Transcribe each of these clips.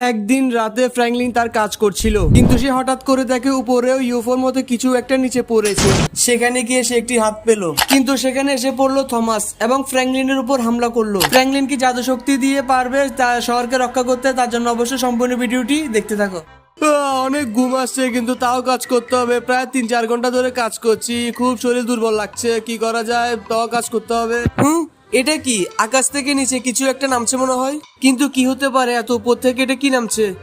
একদিন রাতে ফ্র্যাঙ্কলিন তার কাজ করছিল। কিন্তু সে হঠাৎ করে দেখে উপরেও ইউফোর মতো কিছু একটা নিচে পড়েছে। সেখানে গিয়ে সে একটি হাত পেল। কিন্তু সেখানে এসে পড়ল থমাস এবং ফ্র্যাঙ্কলিনের উপর হামলা করল। ফ্র্যাঙ্কলিন কি জাদু শক্তি দিয়ে পারবে তার শহরকে রক্ষা করতে? তার জন্য অবশ্যই সম্পূর্ণ ভিডিওটি দেখতে থাকো। অনেক ঘুম আসছে, কিন্তু তাও কাজ করতে হবে। প্রায় তিন চার ঘণ্টা ধরে কাজ করছি। খুব শরীর দুর্বল লাগছে। কি করা যায়? তাও কাজ করতে হবে। হুম? এটা কি? আকাশ থেকে নিচে কিছু একটা নামছে মনে হয়। কিন্তু কি হতে পারে? এত উপর থেকে এটা কি নামছে?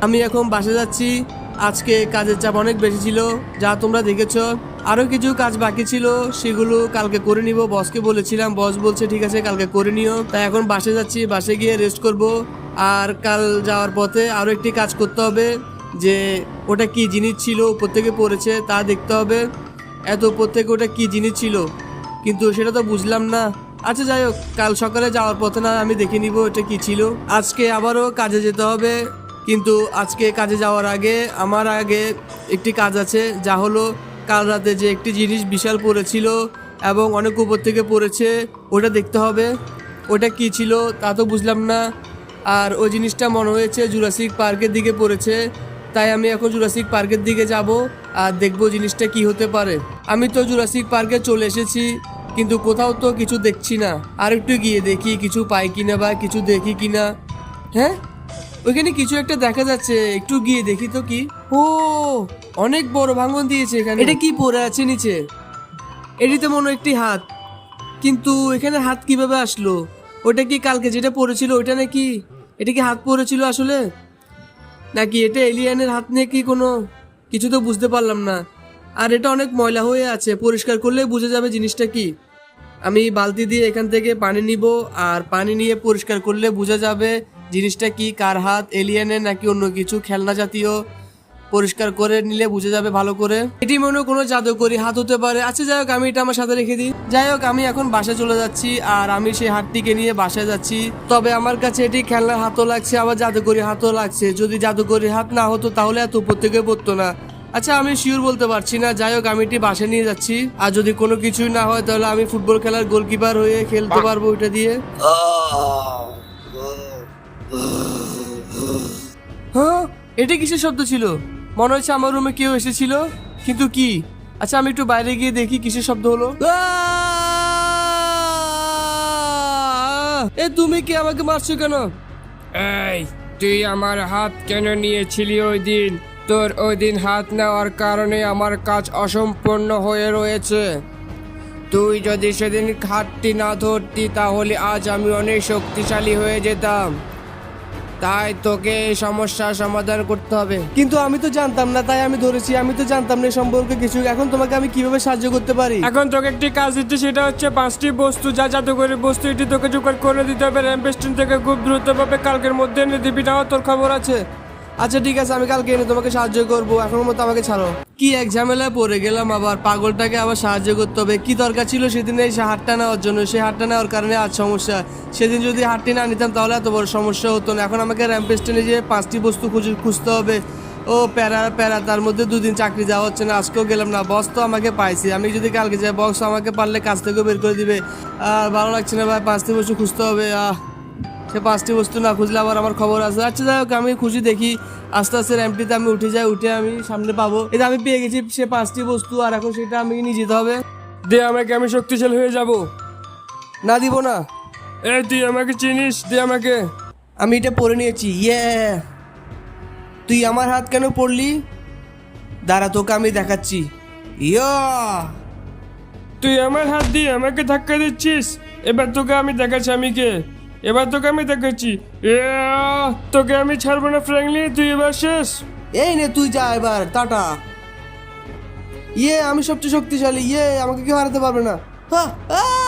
আমি এখন বাসে যাচ্ছি। আজকে কাজের চাপ অনেক বেশি ছিল। যা তোমরা দেখেছ। আরও কিছু কাজ বাকি ছিল। সেগুলো কালকে করে নিব। বসকে বলেছিলাম, বস বলছে, ঠিক আছে, কালকে করে নিও। তাই এখন বাসে যাচ্ছি। বাসে গিয়ে রেস্ট করব। আর কাল যাওয়ার পথে আরও একটি কাজ করতে হবে। যে ওটা কি জিনিস ছিল, উপর থেকে পড়েছে, তা দেখতে হবে। এত উপর থেকে ওটা কি জিনিস ছিল? কিন্তু সেটা তো বুঝলাম না। আচ্ছা যাই হোক, কাল সকালে যাওয়ার পথে না আমি দেখে নিব এটা কি ছিল। আজকে আবারও কাজে যেতে হবে, কিন্তু আজকে কাজে যাওয়ার আগে, আমার আগে একটি কাজ আছে, যা হলো কাল রাতে যে একটি জিনিস বিশাল পড়েছিল এবং অনেক উপর থেকে পড়েছে, ওটা দেখতে হবে। ওটা কি ছিল তা তো বুঝলাম না। আর ওই জিনিসটা মনে হয়েছে জুরাসিক পার্কের দিকে পড়েছে, তাই আমি এখন জুরাসিক পার্কের দিকে যাব আর দেখব জিনিসটা কি হতে পারে। আমি তো জুরাসিক পার্কে চলে এসেছি কিন্তু কোথাও তো কিছু দেখছি না। আর একটু গিয়ে দেখি কিছু পাই কিনা বা কিছু দেখি কিনা। হ্যাঁ? ওইখানে কিছু একটা দেখা যাচ্ছে। একটু গিয়ে দেখি তো কি। ও অনেক বড় ভাঙন দিয়েছে এখানে। এটা কি পড়ে আছে নিচে? এটি তো মনে একটি হাত। কিন্তু এখানে হাত কীভাবে আসলো? ওটা কি কালকে যেটা পড়েছিল ওইটা নাকি এটা কি হাত পড়েছিল আসলে? নাকি এটা এলিয়ানের হাত নিয়ে কি কোনো কিছু তো বুঝতে পারলাম না। আর এটা অনেক ময়লা হয়ে আছে, পরিষ্কার করলে বুঝে যাবে জিনিসটা কি। আমি বালতি দিয়ে এখান থেকে পানি নিব, আর পানি নিয়ে পরিষ্কার করলে বোঝা যাবে জিনিসটা কি, কার হাত এলিয়ানের নাকি অন্য কিছু, খেলনা জাতীয়। পরিষ্কার করে নিলে বুঝে যাবে ভালো করে। এটি মনে কোনো জাদুকরি হাত হতে পারে। আচ্ছা যাই হোক, আমি এটা আমার সাথে রেখে দিই। যাই হোক, আমি এখন বাসায় চলে যাচ্ছি, আর আমি সেই হাতটিকে নিয়ে বাসায় যাচ্ছি। তবে আমার কাছে এটি খেলনার হাতও লাগছে, আবার জাদুকরি হাতও লাগছে। যদি জাদুকরি হাত না হতো, তাহলে এত উপর থেকে পড়তো না। আচ্ছা আমি শিওর বলতে পারছি না। যাই হোক আমি এটি বাসায় নিয়ে যাচ্ছি। আর যদি কোনো কিছুই না হয় তাহলে আমি ফুটবল খেলার গোলকিপার হয়ে খেলতে পারব ওইটা দিয়ে। হ্যাঁ এটা কিসের শব্দ ছিল? মনে হচ্ছে আমার রুমে কেউ এসেছিল। কিন্তু কি? আচ্ছা আমি একটু বাইরে গিয়ে দেখি কিসের শব্দ হলো। এ তুমি কি আমাকে মারছো কেন? এই তুই আমার হাত কেন নিয়েছিলি ওই দিন? তোর ওই দিন হাত নেওয়ার কারণে আমার কাজ অসম্পূর্ণ হয়ে রয়েছে। তুই যদি সেদিন হাতটি না ধরতি তাহলে আজ আমি অনেক শক্তিশালী হয়ে যেতাম। তাই তোকে এই সমস্যার সমাধান করতে হবে। কিন্তু আমি তো জানতাম না তাই আমি ধরেছি আমি তো জানতাম না এই সম্পর্কে কিছু। এখন তোমাকে আমি কীভাবে সাহায্য করতে পারি? এখন তোকে একটি কাজ দিচ্ছি সেটা হচ্ছে পাঁচটি বস্তু যা জাদুকরি বস্তু এটি তোকে জোগাড় করে দিতে হবে। র্যাম্পেস্টিন থেকে খুব দ্রুতভাবে কালকের মধ্যে এনে দিবি। তোর খবর আছে। আচ্ছা ঠিক আছে, আমি কালকে এনে তোমাকে সাহায্য করব। এখন মতো আমাকে ছাড়ো। কি এক ঝামেলায় পড়ে গেলাম আবার। পাগলটাকে আবার সাহায্য করতে হবে। কি দরকার ছিল সেদিন এই হাটটা নেওয়ার জন্য? সেই হাটটা নেওয়ার কারণে আজ সমস্যা। সেদিন যদি হাটটি না নিতাম তাহলে এত বড় সমস্যা হতো না। এখন আমাকে র্যাম্পেস্টেনে যেয়ে পাঁচটি বস্তু খুঁজে খুঁজতে হবে। ও প্যারা প্যারা, তার মধ্যে দুদিন চাকরি যাওয়া হচ্ছে না। আজকেও গেলাম না। বস তো আমাকে পাইছি। আমি যদি কালকে যাই বক্স আমাকে পারলে কাজ থেকেও বের করে দিবে। আর ভালো লাগছে না ভাই, পাঁচটি বস্তু খুঁজতে হবে। আহ। সে পাঁচটি বস্তু না খুঁজলে আবার আমার খবর আছে। আচ্ছা যাই হোক আমি খুশি দেখি। আস্তে আস্তে র্যাম্পটিতে আমি উঠে যাই উঠে আমি সামনে পাবো। এটা আমি পেয়ে গেছি সে পাঁচটি বস্তু আর এখন সেটা আমি নিয়ে যেতে হবে। দে আমাকে আমি শক্তিশালী হয়ে যাব। না দিব না। এই তুই আমাকে চিনিস? দে আমাকে। আমি এটা পরে নিয়েছি। ইয়ে। তুই আমার হাত কেন পড়লি? দাঁড়া তোকে আমি দেখাচ্ছি। ইয়া। তুই আমার হাত দিয়ে আমাকে ধাক্কা দিচ্ছিস? এবার তোকে আমি দেখাচ্ছি আমি কে? এবার তোকে আমি দেখেছি! তোকে আমি ছাড়বো না, ফ্র্যাঙ্কলি। তুই এবার শেষ। এই নে, তুই যা এবার, টাটা। ইয়ে আমি সবচেয়ে শক্তিশালী। ইয়ে আমাকে কেউ হারাতে পারবে না। হ্যাঁ!